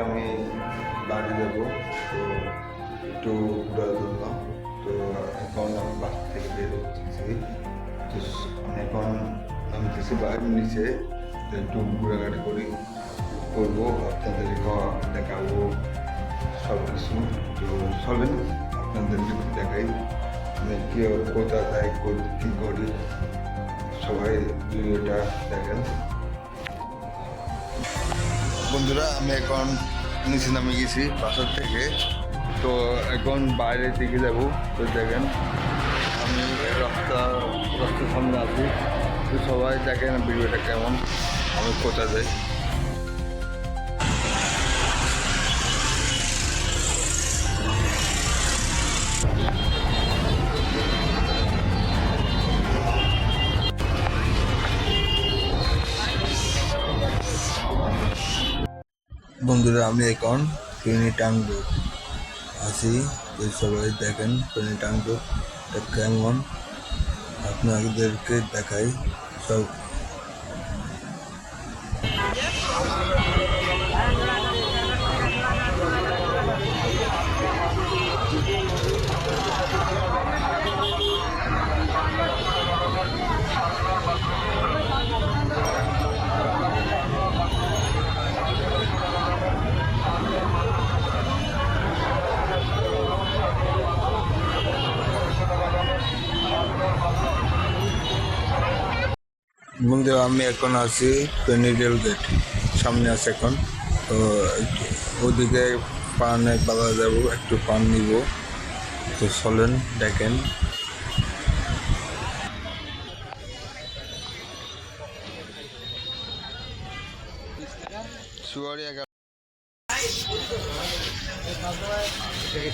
আমি বাড়ি যাব, তো একটু ঘোরার জন্য তো এখন আমি বাস থেকে বের হচ্ছি। তো এখন নামতেছি বাইরে নিচে একটু ঘোরাঘাটি করি, করব আপনাদেরকে দেখাবো সব কিছু তো চলেন, আপনাদেরকে দেখাই কি কোথা করি- কী করি, সবাই ভিডিওটা দেখেন। বন্ধুরা, আমি এখন নিচে নামে গেছি বাসার থেকে। তো এখন বাইরে দিকে যাব, তো দেখেন, আমি রাস্তা, রাস্তার সামনে আছি। তো সবাই দেখেন ভিডিওটা কেমন, আমি কোথা যাই। বন্ধুরা আমি এখন ট্রেনে টাঙ্গো আছি সবাই দেখেন ট্রেনে টাঙ্গ কেমন? আপনাদেরকে দেখাই। সব বন্ধুরা আমি এখন আছি রেল গেট। সামনে আছে এখন। তো ওদিকে পানে পালা যাব, একটু পান নিব। তো চলেন, দেখেন।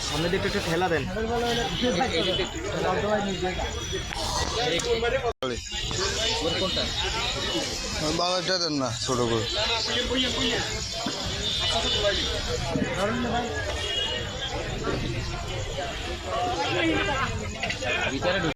সামনে একটু ঠেলা দেন। বাংলাটা দেন না ছোট করে। ভিতরে